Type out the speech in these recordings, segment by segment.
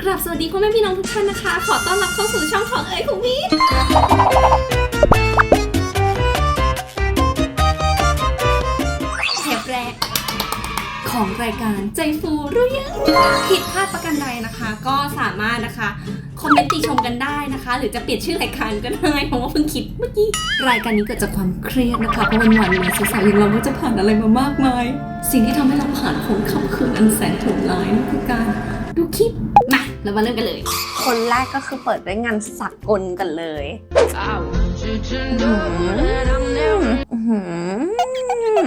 กราบสวัสดีพ่อแม่พี่น้องทุกท่านนะคะ ขอต้อนรับเข้าสู่ช่องของเอ๋ยของพี่เทปแรกของรายการใจฟูรู้ยังผิดพลาดประกันใดนะคะ ก็สามารถนะคะคอมเมนต์ติชมกันได้นะคะ หรือจะเปลี่ยนชื่อรายการก็ได้เพราะว่าเพิ่งคิดเมื่อกี้รายการนี้เกิดจากความเครียดนะคะเพราะวันวันๆเนี่ยสาวๆอย่างเราก็จะผ่านอะไรมามากมาย สิ่งที่ทำให้เราผ่านพ้นคำคืนอันแสนโหดร้ายนั่นคือการดูคลิป เรามาเริ่มกันเลย คนแรกก็คือเปิดด้วยงานสักกลกันเลยอื้อหือ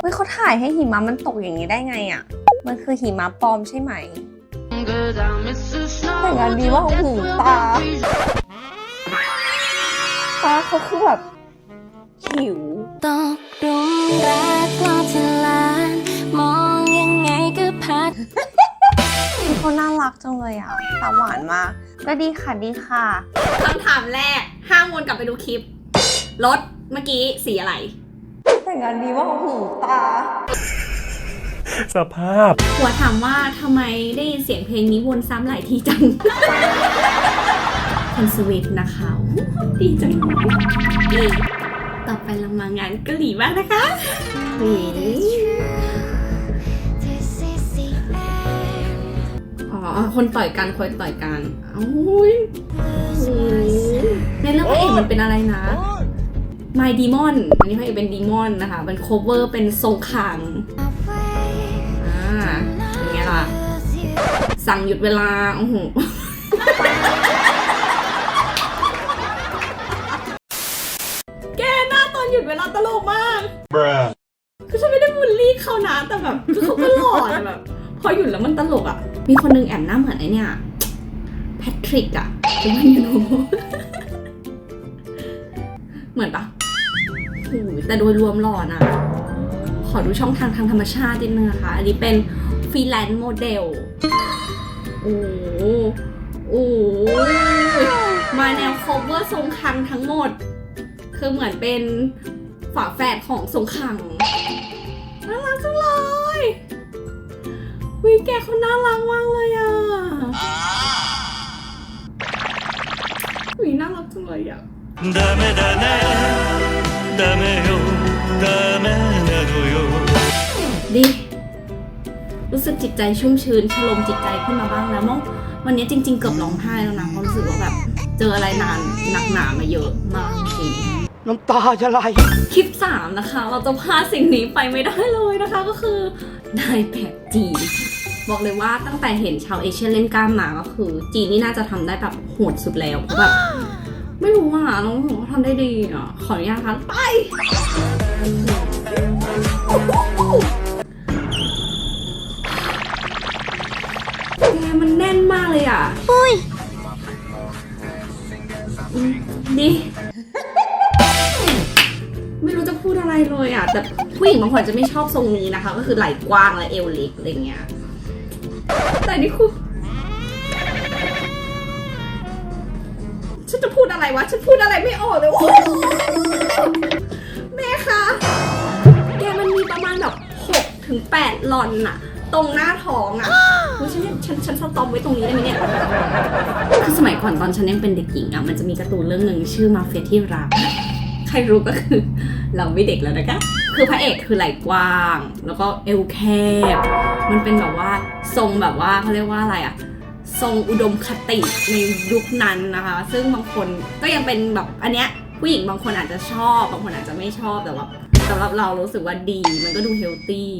เฮ้ยเขาถ่ายให้หิมะมันตกอย่างนี้ได้ไงอะ มันคือหิมะปลอมใช่ไหมแต่งานดีว่าโอ้โหตา ตาเขาคือแบบหิวตกหลุมรัก เขาน่ารักจังเลยอะตาหวานมากก็ดีค่ะดีค่ะ คำถามแรก ห้ามวนกลับไปดูคลิป รถเมื่อกี้สีอะไร แต่งานดีว่าโอ้โหตา สภาพ หัวถามว่าทำไมได้ยินเสียงเพลงนี้วนซ้ำหลายทีจังคนสวีทนะคะโอ้โหดีจังเลยต่อไปเรามางานเกาหลีบ้างนะคะเฮ้ คนต่อยกันคนต่อยกันโอ้ยโอ้ยในเรื่องพระเอกมันเป็นอะไรนะ My Demon อันนี้พระเอกเป็นดีมอนนะคะเป็น cover เป็นทรงขังอ่าอย่างเงี้ยล่ะ สั่งหยุดเวลาโอ้โหแกหน้าตอนหยุดเวลาตลกมาก bruh คือฉันไม่ได้บูลลี่เขานะแต่แบบคือเขาก็หล่อนะแบบ พอหยุดแล้วมันตลกอะ มีคนหนึงแอบหน้าเหมือนไอเนี่ยแพทริกอะผมไม่รู้เหมือนปะโอ้แต่โดยรวมหล่อนะขอดูช่องทางทางธรรมชาตินิดนึงนะคะ อันนี้เป็นฟรีแลนซ์โมเดล โอ้โหโอ้มาแนว cover ทรงคังทั้งหมด คือเหมือนเป็นฝาแฝดของทรงคัง วิแกเขาน่ารักมากเลยอ่ะวิน่ารักจังเลยอ่ะ ダメだねダメよダメなのよ ดี รู้สึกจิตใจชุ่มชื้นชโลมจิตใจขึ้นมาบ้างแล้วเมื่อวันนี้จริง ๆ เกือบร้องไห้แล้วนะเพราะรู้สึกว่าแบบ เจออะไรนานหนักหนามาเยอะมากจริง น้ำตาจะไหล คลิป 3 นะคะ เราจะพลาดสิ่งนี้ไปไม่ได้เลยนะคะ ก็คือได้แบบจีน บอกเลยว่าตั้งแต่เห็นชาวเอเชียเล่นกล้ามมาก็คือ จีนนี่น่าจะทำได้แบบโหดสุดแล้วเพราะแบบไม่รู้อะน้องผมว่าทำได้ดีอะขออนุญาตค่ะไปแกมันแน่นมากเลยอะอุ้ยดีไม่รู้จะพูดอะไรเลยอะ แต่ผู้หญิงบางคนจะไม่ชอบทรงนี้นะคะ ก็คือไหล่กว้างและเอวเล็กอะไรเงี้ย แต่นี่คือฉันจะพูดอะไรวะ ฉันพูดอะไรไม่ออกเลยโอ้แม่คะ แกมันมีประมาณแบบหกถึงแปดหลอนอะตรงหน้าท้องอะโอ้ยฉันฉันฉันสต็อปไว้ตรงนี้ได้ไหมเนี่ยคือสมัยก่อนตอนฉันยังเป็นเด็กหญิงอะมันจะมีการ์ตูนเรื่องหนึ่งชื่อมาเฟียที่รัก ใครรู้ก็คือ เราไม่เด็กแล้วนะคะ คือพระเอกคือไหล่กว้าง แล้วก็เอวแคบ มันเป็นแบบว่าทรงแบบว่าเขาเรียกว่าอะไรอะทรงอุดมคติในยุคนั้นนะคะ ซึ่งบางคนก็ยังเป็นแบบอันเนี้ยผู้หญิงบางคนอาจจะชอบ บางคนอาจจะไม่ชอบแต่ว่าสำหรับเรารู้สึกว่าดีมันก็ดูเฮลตี้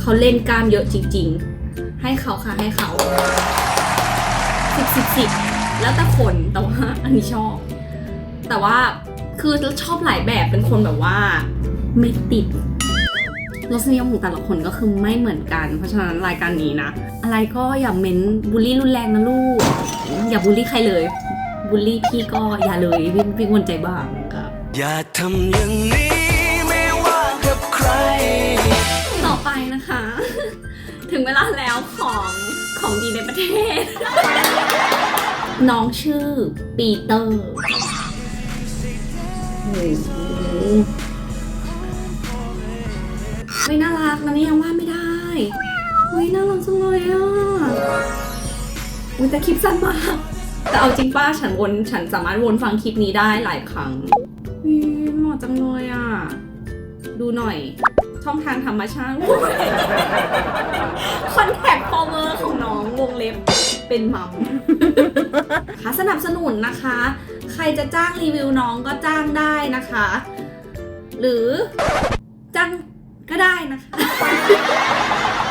เขาเล่นกล้ามเยอะจริง ๆ ให้เขาค่ะให้เขาสิบสิบสิบแล้วแต่คนแต่ว่าอันนี้ชอบ แต่ว่าคือชอบหลายแบบเป็นคนแบบว่า ไม่ติดรสนิยมของแต่ละคนก็คือไม่เหมือนกัน เพราะฉะนั้นรายการนี้นะ อะไรก็อย่าเม้นบูลลี่รุนแรงนะลูก อย่าบูลลี่ใครเลยบูลลี่พี่ก็อย่าเลยพี่พี่ควรใจบ้างครับอย่าทำอย่างนี้ไม่ว่ากับใคร ต่อไปนะคะ ถึงเวลาแล้วของของดีในประเทศ น้องชื่อปีเตอร์โอ้โห ไม่น่ารักนะนี่ยังวาดไม่ได้เฮ้ยน่ารักจังเลยอะอุ้ยแต่คลิปสั้นมากแต่เอาจริงป้าฉันวนฉันสามารถวนฟังคลิปนี้ได้หลายครั้งเหมาะจังเลยอะ ดูหน่อย ช่องทางธรรมชาติคอนแทคพอเมอร์ของน้องวงเล็บ เป็นมัม ค่ะสนับสนุนนะคะ ใครจะจ้างรีวิวน้องก็จ้างได้นะคะ หรือจ้างก็ได้นะคะ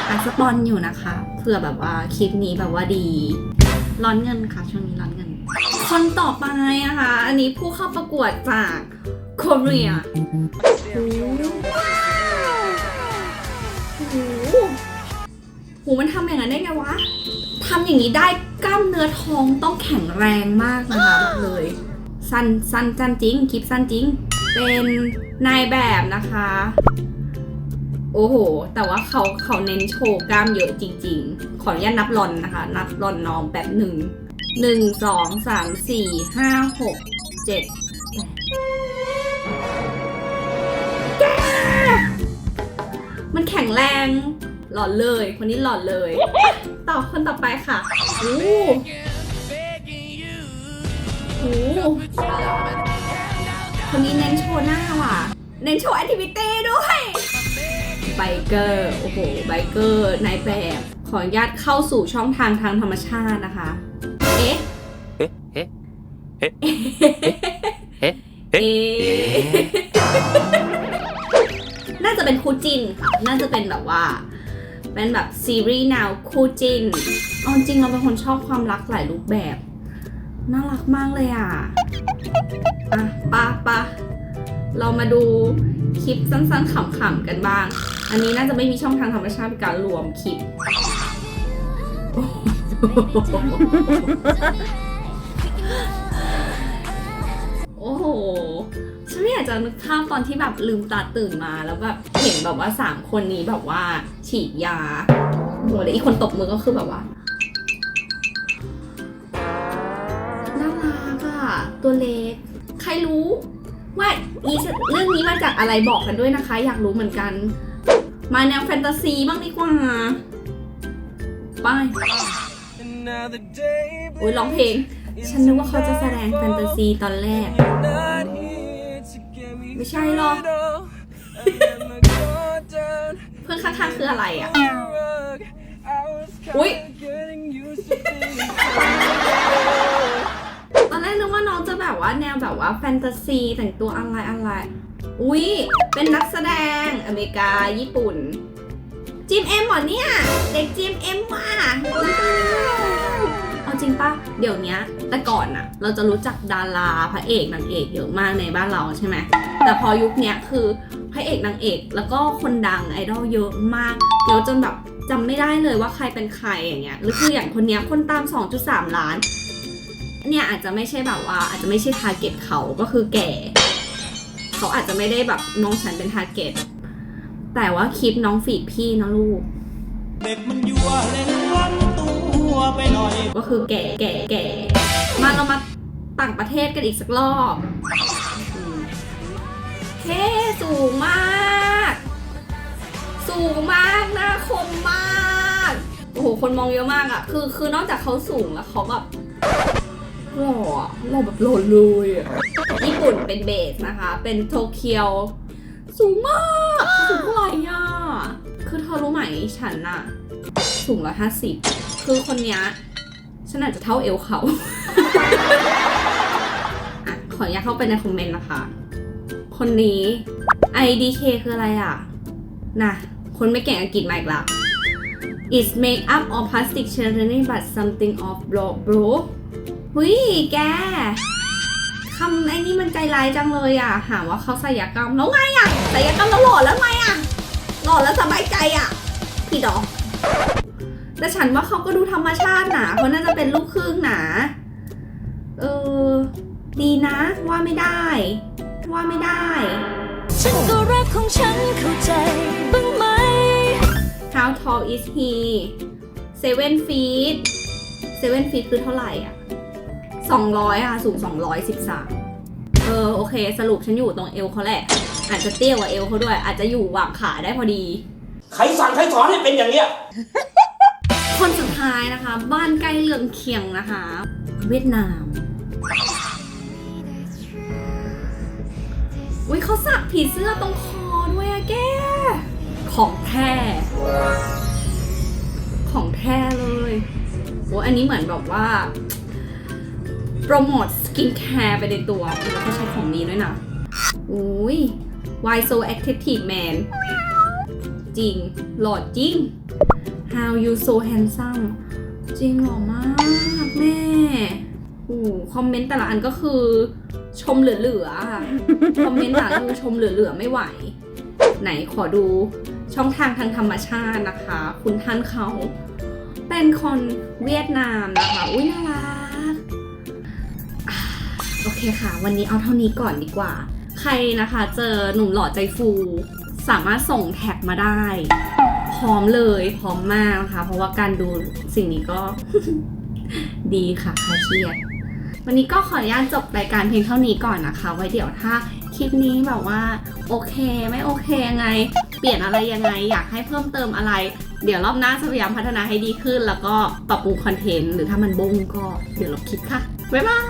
อะสปอนอยู่นะคะเผื่อแบบว่าคลิปนี้แบบว่าดี ร้อนเงินค่ะ ช่วงนี้ร้อนเงิน คนต่อไปนะคะ อันนี้ผู้เข้าประกวดจากโคเรีย หูมันทำอย่างนั้นได้ไงวะทำอย่างนี้ได้กล้ามเนื้อท้องต้องแข็งแรงมากนะคะบอกเลย สั้นสั้นสั้นจริง คลิปสั้นจริง เป็นนายแบบนะคะ โอ้โห แต่ว่าเขาเขาเน้นโชว์กล้ามเยอะจริง ๆ ขออนุญาตนับรอนนะคะ นับรอนน้องแบบหนึ่งหนึ่งสองสามสี่ห้าหกเจ็ดมันแข็งแรง หล่อนเลย คนนี้หล่อนเลย ต่อคนต่อไปค่ะโอ้โหโอ้โหคนนี้เน้นโชว์หน้าว่ะ เน้นโชว์แอคทิวิตี้ด้วยไบเกอร์โอ้โหไบเกอร์นายแบบขออนุญาตเข้าสู่ช่องทางทางธรรมชาตินะคะ เอ๊ะええเอ๊ะ เอ๊ะ เอ๊ะ น่าจะเป็นคู่จิ้นค่ะ น่าจะเป็นแบบว่า เป็นแบบซีรีส์แนวคู่จินเอาจริงเราเป็นคนชอบความรักหลายรูปแบบ น่ารักมากเลยอะ อะปะปะเรามาดูคลิปสั้นๆขำๆกันบ้าง อันนี้น่าจะไม่มีช่องทางธรรมชาติเป็นการรวมคลิป จะนึกภาพตอนที่แบบลืมตาตื่นมาแล้วแบบเห็นแบบว่าสามคนนี้แบบว่า ฉีดยาโหแล้วอีกคนตบมือก็คือแบบว่าน่ารักอะตัวเล็ก ใครรู้ว่าอีเรื่องนี้มาจากอะไรบอกกันด้วยนะคะ อยากรู้เหมือนกัน มาแนวแฟนตาซีบ้างดีกว่าไป้ายอุ้ยร้องเพลง ฉันนึกว่าเขาจะแสดงแฟนตาซีตอนแรก ไม่ใช่หรอก เพื่อนข้างๆคืออะไรอะ อุ๊ยตอนแรกนึกว่าน้องจะแบบว่าแนวแบบว่าแฟนตาซีแต่งตัวอะไรอะไร อุ๊ยเป็นนักแสดงอเมริกาญี่ปุ่นจิมเอ็มเหรอเนี่ย เด็กจิมเอ็มว่ะเอา จริงปะเดี๋ยวนี้แต่ก่อนอะเราจะรู้จักดาราพระเอกนางเอกเยอะมากในบ้านเราใช่ไหมแต่พอยุคนี้คือพระเอกนางเอกแล้วก็คนดังไอดอลเยอะมากเยอะจนแบบจำไม่ได้เลยว่าใครเป็นใครอย่างเงี้ยหรือคืออย่างคนนี้คนตาม 2.3 ล้าน เนี่ยอาจจะไม่ใช่แบบว่าอาจจะไม่ใช่ทาร์เก็ตเขาก็คือแก่ เขาอาจจะไม่ได้แบบน้องฉันเป็นทาร์เก็ตแต่ว่าคลิปน้องฟีพี่นะลูก เด็กมันยั่วเล่น ไปหน่อย ก็คือแก่แก่แก่มาเรามาต่างประเทศกันอีกสักรอบเท่สูงมาก สูงมากหน้าคมมาก โอ้โห คนมองเยอะมากอะคือ คือนอกจากเขาสูงแล้วเขาแบบหล่อหล่อแบบหล่อเลยอะญี่ปุ่นเป็นเบสนะคะ เป็นโตเกียว สูงมาก สูงเท่าไหร่อะคือเธอรู้ไหมฉันอะสูงร้อยห้าสิบ คือคนเนี้ยฉันอาจจะเท่าเอวเขาอะขออนุญาตเข้าไปในคอมเมนต์นะคะ คนนี้ IDK คืออะไรอะ น่ะ คนไม่เก่งอังกฤษมาอีกละ It's make up or plastic surgery but something of bro bro หุยแกคำไอ้นี่มันใจร้ายจังเลยอะ หาว่าเขาศัลยกรรมแล้วไงอะศัยกรรมแล้วหล่อแล้วไงอะ หล่อแล้วสบายใจอะพี่ดอก แต่ฉันว่าเขาก็ดูธรรมชาติหนาเขาน่าจะเป็นลูกครึ่งหนาเออดีนะ ว่าไม่ได้ ว่าไม่ได้ ฉันก็รักของฉันเข้าใจบ้างไหม How tall is he seven feet seven feet คือเท่าไหร่อะสองร้อยอะ สูงสองร้อยสิบสามเออ โอเค สรุปฉันอยู่ตรงเอวเขาแหละ อาจจะเตี้ยกว่าเอวเขาด้วย อาจจะอยู่หว่างขาได้พอดี ใครสั่งใครสอนให้เป็นอย่างเนี้ย คนสุดท้ายนะคะ บ้านใกล้เรือนเคียงนะคะ เวียดนาม อุ้ยเขาสักผีเสื้อตรงคอด้วยอะแก ของแท้ ของแท้เลยโอ้อันนี้เหมือนแบบว่า โปรโมทสกินแคร์ไปในตัว แล้วก็ใช้ของนี้ด้วยนะอุ้ย Why so active man จริง หล่อจริง How you so handsome จริงหล่อมากแม่โอ้คอมเมนต์แต่ละอันก็คือชมเหลือๆอะคอมเมนต์แต่ละอันคือชมเหลือๆไม่ไหว ไหนขอดูช่องทางทางธรรมชาตินะคะ คุณท่านเขาเป็นคนเวียดนามนะคะ อุ้ยน่ารักอ่าโอเคค่ะ วันนี้เอาเท่านี้ก่อนดีกว่า ใครนะคะเจอหนุ่มหล่อใจฟู สามารถส่งแท็กมาได้ พร้อมเลยพร้อมมากนะคะ เพราะว่าการดูสิ่งนี้ก็ ดีค่ะคลายเครียดวันนี้ก็ขออนุญาตจบรายการเพียงเท่านี้ก่อนนะคะ ไว้เดี๋ยวถ้าคลิปนี้แบบว่าโอเคไม่โอเคยังไง เปลี่ยนอะไรยังไง อยากให้เพิ่มเติมอะไร เดี๋ยวรอบหน้าจะพยายามพัฒนาให้ดีขึ้น แล้วก็ปรับปรุงคอนเทนต์หรือถ้ามันบงก็เดี๋ยวเราคิดค่ะบ๊ายบาย